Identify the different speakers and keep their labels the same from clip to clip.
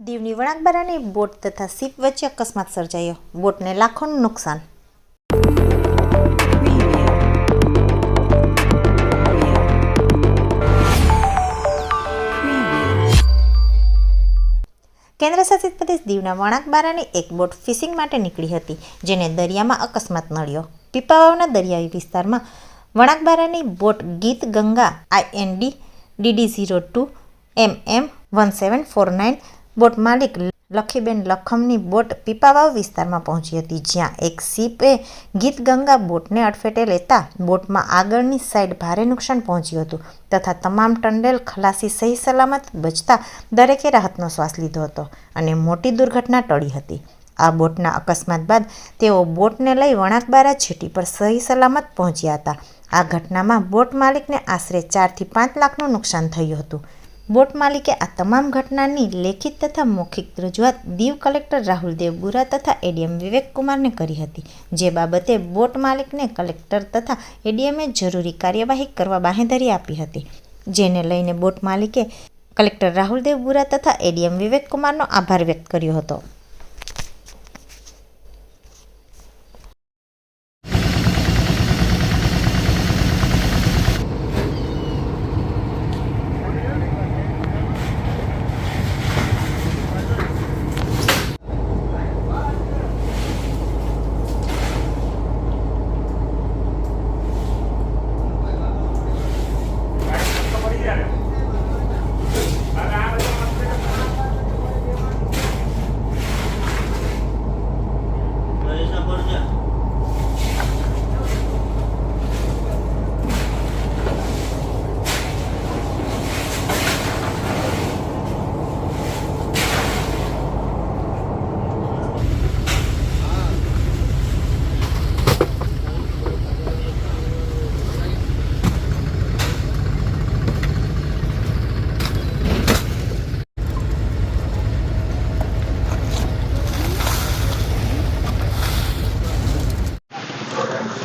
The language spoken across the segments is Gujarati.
Speaker 1: દીવની વણાકબારાની બોટ તથા શિપ વચ્ચે અકસ્માત સર્જાયો. બોટને લાખોનું નુકસાન. કેન્દ્રશાસિત પ્રદેશ દીવના વણાકબારાની એક બોટ ફિશિંગ માટે નીકળી હતી, જેને દરિયામાં અકસ્માત નડ્યો. પીપાવાવના દરિયાઈ વિસ્તારમાં વણાકબારાની boat Geet Ganga IND DD zero two, M M one seven four nine boat માલિક લખીબેન લખમની બોટ પીપાવાવ વિસ્તારમાં પહોંચી હતી, જ્યાં એક સીપે ગીત ગંગા બોટને અડફેટે લેતા બોટમાં આગળની સાઈડ ભારે નુકસાન પહોંચ્યું હતું તથા તમામ ટંડેલ ખલાસી સહી સલામત બચતા દરેકે રાહતનો શ્વાસ લીધો હતો અને મોટી દુર્ઘટના ટળી હતી. આ બોટના અકસ્માત બાદ તેઓ બોટને લઈ વણાકબારા છેટી પર સહી સલામત પહોંચ્યા હતા. આ ઘટનામાં બોટ માલિકને આશરે ચારથી પાંચ લાખનું નુકસાન થયું હતું. બોટ માલિકે આ તમામ ઘટનાની લેખિત તથા મૌખિક રજૂઆત દીવ કલેક્ટર રાહુલ દેવ બુરા તથા એડીએમ વિવેક કુમારને કરી હતી. જે બાબતે બોટ માલિકને કલેક્ટર તથા એડીએમએ જરૂરી કાર્યવાહી કરવા બાહેંધરી આપી હતી. જેને લઈને બોટ માલિકે કલેક્ટર રાહુલ દેવ બુરા તથા એડીએમ વિવેક કુમારનો આભાર વ્યક્ત કર્યો હતો.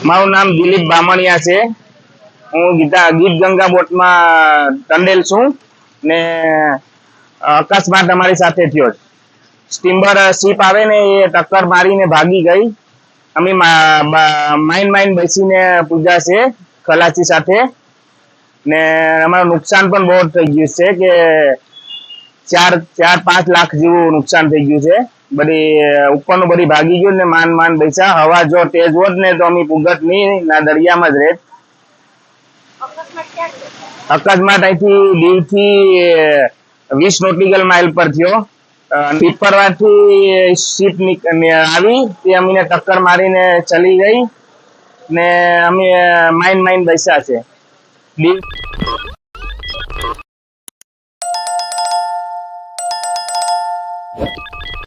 Speaker 2: મારું નામ દિલીપ બામણિયા છે. હું ગીતા, ગીત ગંગા બોટમાં ટંડેલ છું ને અકસ્માત અમારી સાથે થયો સ્ટીમ્બર શીપ આવે ને એ ટક્કર મારીને ભાગી ગઈ. અમે માઇન માઇન બેસીને પૂજા છે ખલાસી સાથે ને અમારું નુકસાન પણ બહુ થઈ ગયું છે કે ચાર ચાર પાંચ લાખ જેવું નુકસાન થઈ ગયું છે. બધી ઉપરનું બધી ભાગી ગયું ને માન માન બેસા હવા જો તેજ હોત ને તો અમે પુગત નહીં ના દરિયામાં જ રહેત અકસ્માત અહીંથી દીવથી વીસ નોટિકલ માઇલ પર થયો. પીપરવાથી શીપ આવી તે અમીને ટક્કર મારીને ચલી ગઈ ને અમે માઇન માઇન બેસ્યા છે. દીવ